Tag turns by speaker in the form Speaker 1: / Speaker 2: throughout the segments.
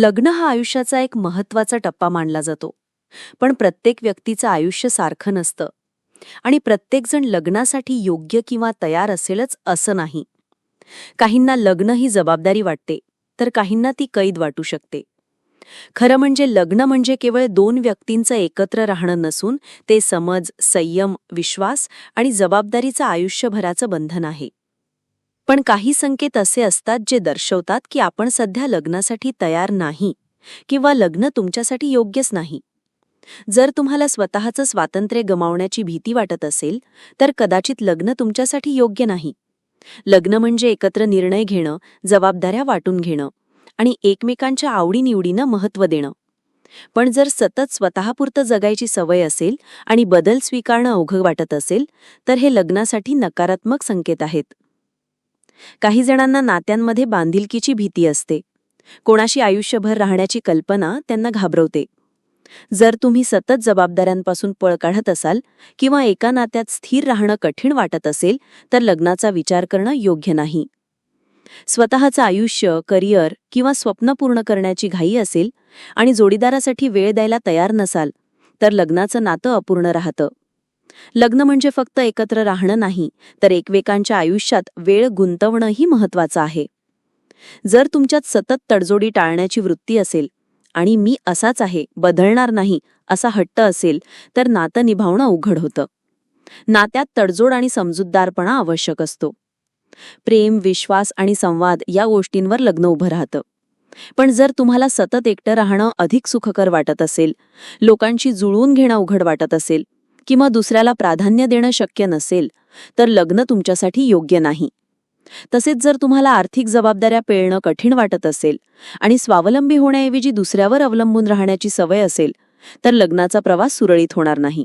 Speaker 1: लग्न हा आयुष्याचा एक महत्त्वाचा टप्पा मानला जातो. पण प्रत्येक व्यक्तीचं आयुष्य सारखं नसतं. आणि प्रत्येकजण लग्नासाठी योग्य किंवा तयार असेलच असं नाही. काहींना लग्न ही जबाबदारी वाटते तर काहींना ती कैद वाटू शकते. खरं म्हणजे लग्न म्हणजे केवळ दोन व्यक्तींचं एकत्र राहणं नसून ते समज संयम विश्वास आणि जबाबदारीचं आयुष्यभराचं बंधन आहे. पण काही संकेत असे असतात जे दर्शवतात की आपण सध्या लग्नासाठी तयार नाही किंवा लग्न तुमच्यासाठी योग्यच नाही. जर तुम्हाला स्वतःचं स्वातंत्र्य गमावण्याची भीती वाटत असेल तर कदाचित लग्न तुमच्यासाठी योग्य नाही. लग्न म्हणजे एकत्र निर्णय घेणं जबाबदाऱ्या वाटून घेणं आणि एकमेकांच्या आवडीनिवडीनं महत्त्व देणं. पण जर सतत स्वतःपुरतं जगायची सवय असेल आणि बदल स्वीकारणं अवघं वाटत असेल तर हे लग्नासाठी नकारात्मक संकेत आहेत. काही जणांना नात्यांमध्ये बांधिलकीची भीती असते. कोणाशी आयुष्यभर राहण्याची कल्पना त्यांना घाबरवते. जर तुम्ही सतत जबाबदाऱ्यांपासून पळ काढत असाल किंवा एका नात्यात स्थिर राहणं कठीण वाटत असेल तर लग्नाचा विचार करणं योग्य नाही. स्वतःचं आयुष्य करिअर किंवा स्वप्न पूर्ण करण्याची घाई असेल आणि जोडीदारासाठी वेळ द्यायला तयार नसाल तर लग्नाचं नातं अपूर्ण राहतं. लग्न म्हणजे फक्त एकत्र राहणं नाही तर एकमेकांच्या आयुष्यात वेळ गुंतवणंही महत्वाचं आहे. जर तुमच्यात सतत तडजोडी टाळण्याची वृत्ती असेल आणि मी असाच आहे बदलणार नाही असा हट्ट असेल तर नातं निभावणं अवघड होतं. नात्यात तडजोड आणि समजूतदारपणा आवश्यक असतो. प्रेम विश्वास आणि संवाद या गोष्टींवर लग्न उभं राहतं. पण जर तुम्हाला सतत एकटं राहणं अधिक सुखकर वाटत असेल लोकांशी जुळवून घेणं अवघड वाटत असेल किंवा दुसऱ्याला प्राधान्य देणं शक्य नसेल तर लग्न तुमच्यासाठी योग्य नाही. तसेच जर तुम्हाला आर्थिक जबाबदाऱ्या पेळणं कठीण वाटत असेल आणि स्वावलंबी होण्याऐवजी दुसऱ्यावर अवलंबून राहण्याची सवय असेल तर लग्नाचा प्रवास सुरळीत होणार नाही.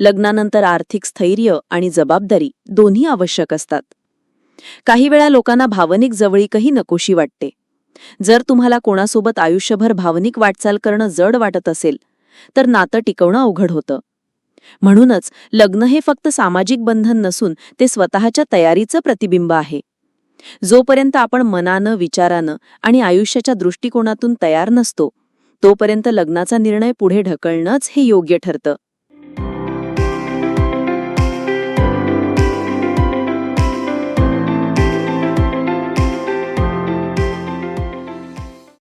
Speaker 1: लग्नानंतर आर्थिक स्थैर्य आणि जबाबदारी दोन्ही आवश्यक असतात. काही वेळा लोकांना भावनिक जवळीकही नकोशी वाटते. जर तुम्हाला कोणासोबत आयुष्यभर भावनिक वाटचाल करणं जड वाटत असेल तर नातं टिकवणं अवघड होतं. म्हणूनच लग्न हे फक्त सामाजिक बंधन नसून ते स्वतःच्या तयारीचं प्रतिबिंब आहे. जोपर्यंत आपण मनानं विचारानं आणि आयुष्याच्या दृष्टिकोनातून तयार नसतो तोपर्यंत लग्नाचा निर्णय पुढे ढकलणंच हे योग्य ठरतं.